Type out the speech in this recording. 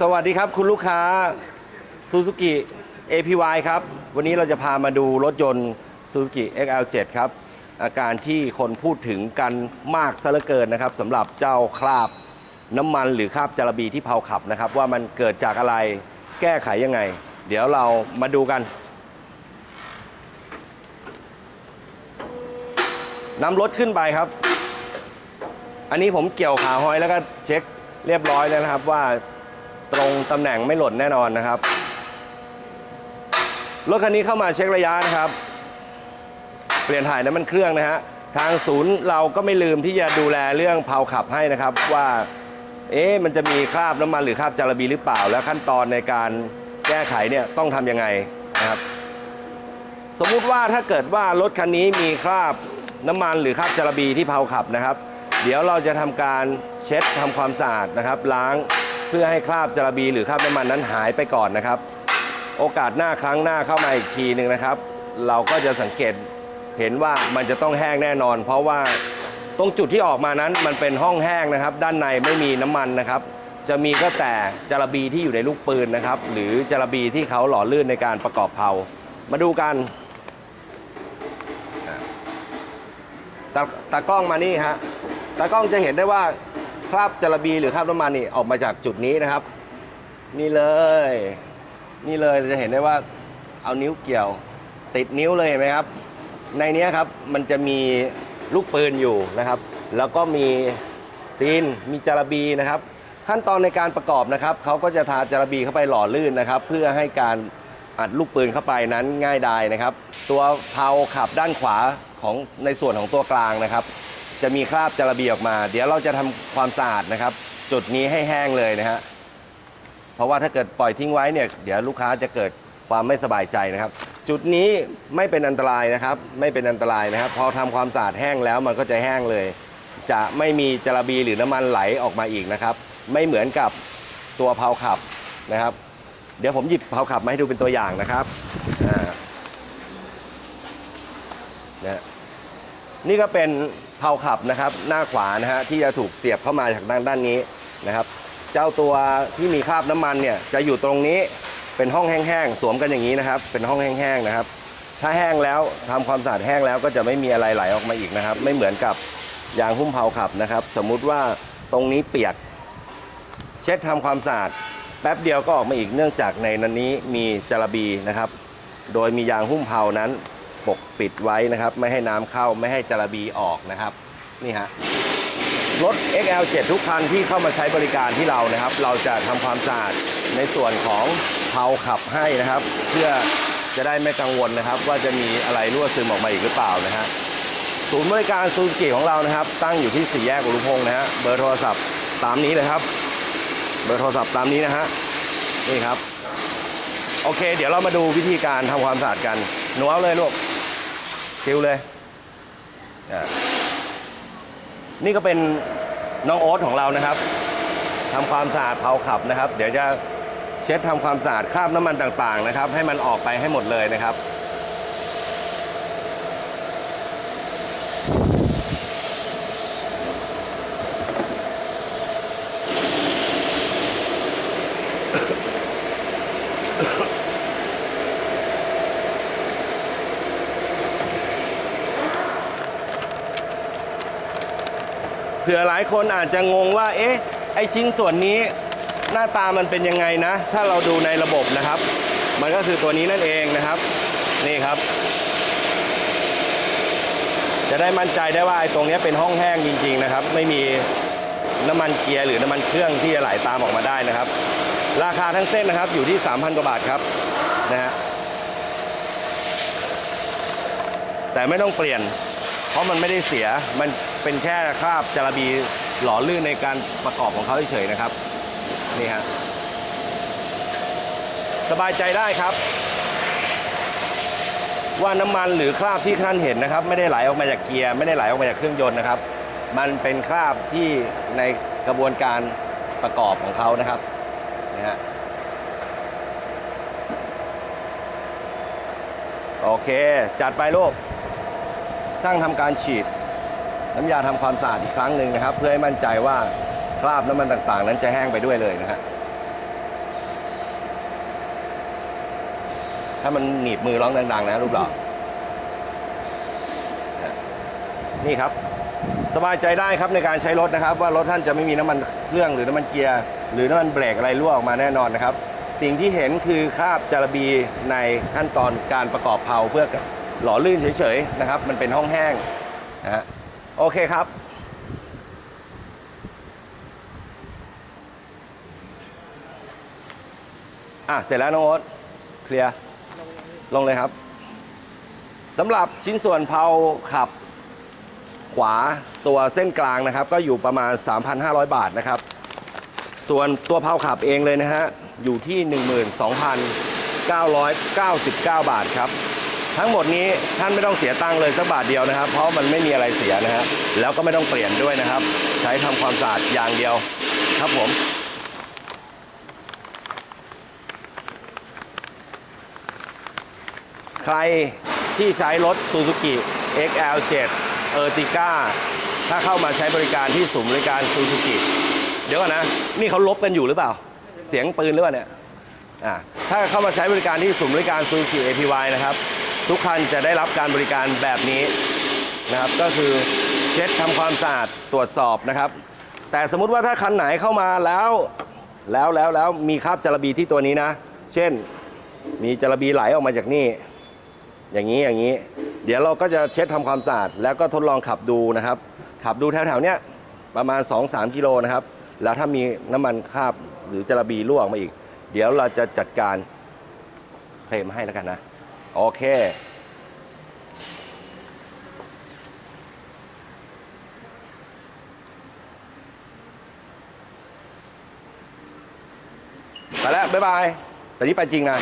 สวัสดีครับคุณลูกค้า Suzuki APY ครับ วันนี้เราจะพามาดูรถยนต์ Suzuki XL7 ครับ อาการที่คนพูดถึงกันมากซะเหลือเกินนะครับสำหรับเจ้าคราบน้ำมันหรือคราบจารบีที่เผาขับนะครับ ว่ามันเกิดจากอะไรแก้ไขยังไง เดี๋ยวเรามาดูกันนำรถขึ้นไปครับ อันนี้ผมเกี่ยวขาห้อยแล้วก็เช็คเรียบร้อยแล้วนะครับว่า ตรงตำแหน่งไม่หล่นแน่นอนนะครับ รถคันนี้เข้ามาเช็คระยะนะครับ เปลี่ยนถ่ายน้ำมันเครื่องนะฮะ ทางศูนย์เราก็ไม่ลืมที่จะดูแลเรื่องเผาขับให้นะครับ ว่า เอ๊ะมันจะมีคราบน้ำมันหรือคราบจาระบีหรือเปล่า แล้วขั้นตอนในการแก้ไขเนี่ยต้องทำยังไงนะครับ สมมุติว่าถ้าเกิดว่ารถคันนี้มีคราบน้ำมันหรือคราบจาระบีที่เผาขับนะครับ เดี๋ยวเราจะทำการเช็ดทำความสะอาดนะครับ ล้าง พื่อให้คราบจาระบีหรือคราบน้ำมันนั้นหายไปก่อนนะครับ โอกาสหน้าครั้งหน้าเข้ามาอีกทีหนึ่งนะครับ เราก็จะสังเกตเห็นว่ามันจะต้องแห้งแน่นอน เพราะว่าตรงจุดที่ออกมานั้นมันเป็นห้องแห้งนะครับ ด้านในไม่มีน้ำมันนะครับ จะมีก็แต่จาระบีที่อยู่ในลูกปืนนะครับ หรือจาระบีที่เขาหล่อลื่นในการประกอบเผามาดูกันตาตากล้องมานี่ฮะตากล้องจะเห็นได้ว่า คราบจระบีหรือคราบน้ำมันนี่ออกมาจากจุดนี้นะครับ นี่เลย นี่เลยจะเห็นได้ว่าเอานิ้วเกี่ยว ติดนิ้วเลยเห็นไหมครับ ในนี้ครับมันจะมีลูกปืนอยู่นะครับ แล้วก็มีซีนมีจระบีนะครับ ขั้นตอนในการประกอบนะครับเขาก็จะทาจระบีเข้าไปหล่อลื่นนะครับ เพื่อให้การอัดลูกปืนเข้าไปนั้นง่ายดายนะครับ ตัวเพาขับด้านขวาของในส่วนของตัวกลางนะครับ จะมีคราบจาระบีออกมา เดี๋ยวเราจะทำความสะอาดนะครับ จุดนี้ให้แห้งเลยนะฮะเพราะว่าถ้าเกิดปล่อยทิ้งไว้เนี่ยเดี๋ยวลูกค้าจะเกิดความไม่สบายใจนะครับ จุดนี้ไม่เป็นอันตรายนะครับ ไม่เป็นอันตรายนะครับ พอทำความสะอาดแห้งแล้วมันก็จะแห้งเลย จะไม่มีจาระบีหรือน้ำมันไหลออกมาอีกนะครับ ไม่เหมือนกับตัวเพาขับนะครับ เดี๋ยวผมหยิบเพาขับมาให้ดูเป็นตัวอย่างนะครับอ่านะ นี่ก็เป็นเพาขับนะครับหน้าขวานะฮะที่จะถูกเสียบเข้ามาจากด้านด้านนี้นะครับ เจ้าตัวที่มีคราบน้ำมันเนี่ยจะอยู่ตรงนี้เป็นห้องแห้งๆสวมกันอย่างนี้นะครับ เป็นห้องแห้งๆนะครับ ถ้าแห้งแล้วทำความสะอาดแห้งแล้วก็จะไม่มีอะไรไหลออกมาอีกนะครับ ไม่เหมือนกับยางหุ้มเผาขับนะครับ สมมุติว่าตรงนี้เปียก เช็ดทำความสะอาดแป๊บเดียวก็ออกมาอีกเนื่องจากในนั้นนี้มีจาระบีนะครับ โดยมียางหุ้มเผานั้น ปกปิดไว้นะครับ ไม่ให้น้ำเข้าไม่ให้จาระบีออกนะครับนี่ฮะรถ XL7 ทุกคันที่เข้ามาใช้บริการที่เรานะครับ เราจะทำความสะอาดในส่วนของเพาขับให้นะครับ เพื่อจะได้ไม่กังวลนะครับ ว่าจะมีอะไรรั่วซึมออกมาอีกหรือเปล่านะฮะศูนย์บริการซูซูกิของเรานะครับ ตั้งอยู่ที่สี่แยกอุรุพงศ์นะฮะเบอร์โทรศัพท์ตามนี้เลยครับ เบอร์โทรศัพท์ตามนี้นะฮะนี่ครับ โอเค เดี๋ยวเรามาดูวิธีการทำความสะอาดกันหนูเอาเลยลูก คิวเลยนี่ก็เป็นน้องโอ๊ตของเรานะครับทำความสะอาดเผาขับนะครับ เดี๋ยวจะเช็ดทำความสะอาดคราบน้ำมันต่างๆนะครับ ให้มันออกไปให้หมดเลยนะครับ เผื่อหลายคนอาจจะงงว่า เอ๊ะ ไอชิ้นส่วนนี้หน้าตามันเป็นยังไงนะ ถ้าเราดูในระบบนะครับ มันก็คือตัวนี้นั่นเองนะครับ นี่ครับ จะได้มั่นใจได้ว่าไอตรงนี้เป็นห้องแห้งจริง ๆนะครับ ไม่มีน้ำมันเกียร์หรือน้ำมันเครื่องที่จะไหลตามออกมาได้นะครับ ราคาทั้งเส้นนะครับอยู่ที่ 3,000 กว่าบาทครับนะฮะแต่ไม่ต้องเปลี่ยน เพราะมันไม่ได้เสียมันเป็นแค่คราบจารบีหล่อลื่นในการประกอบของเขาเฉยๆนะครับนี่ฮะสบายใจได้ครับ ว่าน้ำมันหรือคราบที่ท่านเห็นนะครับ ไม่ได้ไหลออกมาจากเกียร์ ไม่ได้ไหลออกมาจากเครื่องยนต์นะครับ มันเป็นคราบที่ในกระบวนการประกอบของเขานะครับนะฮะโอเค จัดไปลูก ช่างทำการฉีด น้ำยาทำความสะอาดอีกครั้งหนึ่งนะครับ เพื่อให้มั่นใจว่าคราบน้ำมันต่างๆ นั้นจะแห้งไปด้วยเลยนะฮะถ้ามันหนีบมือร้องดังๆ นะรูปหล่อนี่ครับสบายใจได้ครับในการใช้รถนะครับ ว่ารถท่านจะไม่มีน้ำมันเครื่องหรือน้ำมันเกียร์หรือน้ำมันเบรกอะไรรั่วออกมาแน่นอนนะครับ สิ่งที่เห็นคือคราบจารบีในขั้นตอนการประกอบเพลาเพื่อ หล่อลื่นเฉยๆนะครับ มันเป็นห้องแห้งนะฮะโอเคครับอะเสร็จแล้วน้องโอ๊ตเคลียร์ลงเลยครับสำหรับชิ้นส่วนเพลาขับขวาตัวเส้นกลางนะครับ ก็อยู่ประมาณ 3,500 บาทนะครับ ส่วนตัวเพลาขับเองเลยนะฮะ อยู่ที่ 12,999 บาทครับ ทั้งหมดนี้ท่านไม่ต้องเสียตังค์เลยสักบาทเดียวนะครับ เพราะมันไม่มีอะไรเสียนะฮะแล้วก็ไม่ต้องเปลี่ยนด้วยนะครับ ใช้ทำความสะอาดอย่างเดียวครับผมใครที่ใช้รถ Suzuki XL7 Ertiga ถ้าเข้ามาใช้บริการที่ศูนย์บริการ Suzuki เดี๋ยวก่อนนะ นี่เขาลบกันอยู่หรือเปล่า เสียงปืนหรือเปล่าเนี่ยอ่าถ้าเข้ามาใช้บริการที่ศูนย์บริการ Suzuki APY นะครับ ทุกคันจะได้รับการบริการแบบนี้นะครับ ก็คือเช็ดทำความสะอาดตรวจสอบนะครับ แต่สมมุติว่าถ้าคันไหนเข้ามาแล้วแล้วแล้วแล้วมีคราบจาระบีที่ตัวนี้นะ เช่นมีจาระบีไหลออกมาจากนี่ อย่างนี้อย่างนี้ เดี๋ยวเราก็จะเช็ดทำความสะอาดแล้วก็ทดลองขับดูนะครับ ขับดูแถวๆเนี้ยประมาณ 2-3 กิโลนะครับ แล้วถ้ามีน้ำมันคราบหรือจาระบีรั่วออกมาอีก เดี๋ยวเราจะจัดการเคลมให้แล้วกันนะ โอเค ไปแล้ว บ๊ายบาย แต่นี้ไปจริงนะ